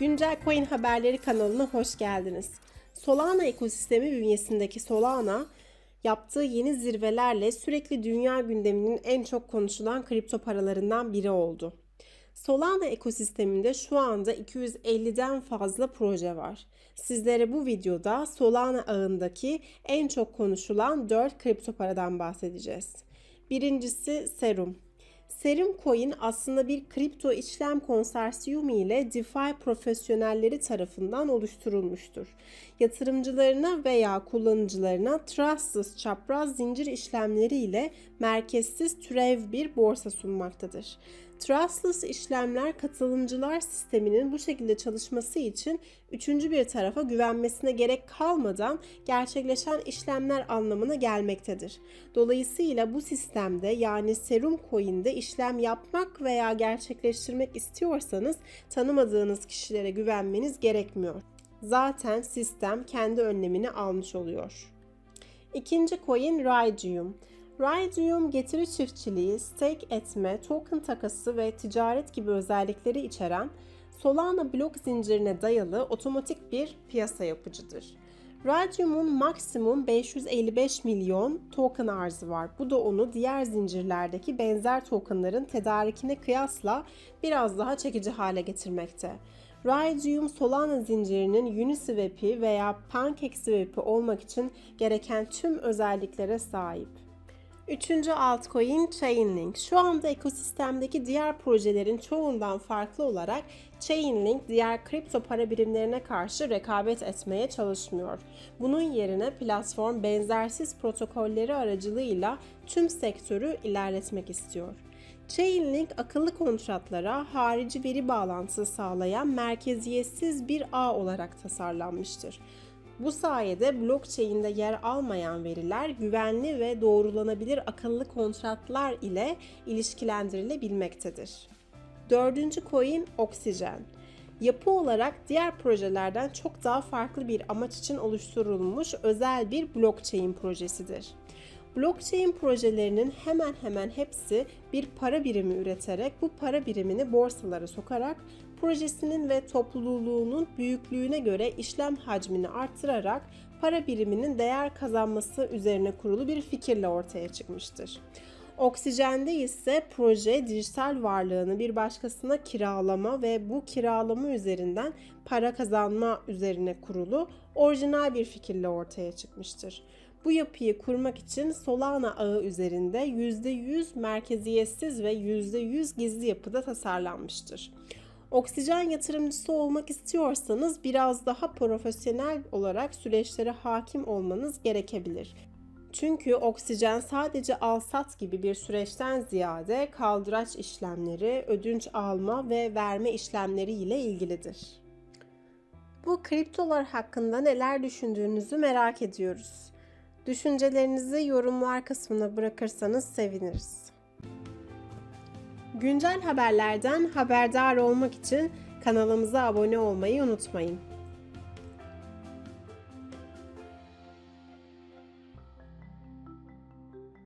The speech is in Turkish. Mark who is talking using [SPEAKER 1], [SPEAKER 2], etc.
[SPEAKER 1] Güncel Coin Haberleri kanalına hoş geldiniz. Solana ekosistemi bünyesindeki Solana yaptığı yeni zirvelerle sürekli dünya gündeminin en çok konuşulan kripto paralarından biri oldu. Solana ekosisteminde şu anda 250'den fazla proje var. Sizlere bu videoda Solana ağındaki en çok konuşulan 4 kripto paradan bahsedeceğiz. Birincisi Serum. Serum Coin aslında bir kripto işlem konsorsiyumu ile DeFi profesyonelleri tarafından oluşturulmuştur. Yatırımcılarına veya kullanıcılarına trustless çapraz zincir işlemleri ile merkezsiz türev bir borsa sunmaktadır. Trustless işlemler katılımcılar sisteminin bu şekilde çalışması için üçüncü bir tarafa güvenmesine gerek kalmadan gerçekleşen işlemler anlamına gelmektedir. Dolayısıyla bu sistemde yani Serum Coin'de işlem yapmak veya gerçekleştirmek istiyorsanız tanımadığınız kişilere güvenmeniz gerekmiyor. Zaten sistem kendi önlemini almış oluyor. İkinci coin Raidium. Raidium getiri çiftçiliği, stake etme, token takası ve ticaret gibi özellikleri içeren Solana blok zincirine dayalı otomatik bir piyasa yapıcıdır. Radium'un maksimum 555 milyon token arzı var. Bu da onu diğer zincirlerdeki benzer tokenların tedarikine kıyasla biraz daha çekici hale getirmekte. Radium Solana zincirinin Uniswap'i veya PancakeSwap'i olmak için gereken tüm özelliklere sahip. Üçüncü altcoin Chainlink. Şu anda ekosistemdeki diğer projelerin çoğundan farklı olarak Chainlink diğer kripto para birimlerine karşı rekabet etmeye çalışmıyor. Bunun yerine platform benzersiz protokolleri aracılığıyla tüm sektörü ilerletmek istiyor. Chainlink akıllı kontratlara harici veri bağlantısı sağlayan merkeziyetsiz bir ağ olarak tasarlanmıştır. Bu sayede blockchain'de yer almayan veriler güvenli ve doğrulanabilir akıllı kontratlar ile ilişkilendirilebilmektedir. Dördüncü coin Oksijen. Yapı olarak diğer projelerden çok daha farklı bir amaç için oluşturulmuş özel bir blockchain projesidir. Blockchain projelerinin hemen hemen hepsi bir para birimi üreterek bu para birimini borsalara sokarak projesinin ve topluluğunun büyüklüğüne göre işlem hacmini artırarak para biriminin değer kazanması üzerine kurulu bir fikirle ortaya çıkmıştır. Oksijende ise proje dijital varlığını bir başkasına kiralama ve bu kiralama üzerinden para kazanma üzerine kurulu orijinal bir fikirle ortaya çıkmıştır. Bu yapıyı kurmak için Solana ağı üzerinde %100 merkeziyetsiz ve %100 gizli yapıda tasarlanmıştır. Oksijen yatırımcısı olmak istiyorsanız biraz daha profesyonel olarak süreçlere hakim olmanız gerekebilir. Çünkü oksijen sadece al-sat gibi bir süreçten ziyade kaldıraç işlemleri, ödünç alma ve verme işlemleri ile ilgilidir. Bu kriptolar hakkında neler düşündüğünüzü merak ediyoruz. Düşüncelerinizi yorumlar kısmına bırakırsanız seviniriz. Güncel haberlerden haberdar olmak için kanalımıza abone olmayı unutmayın.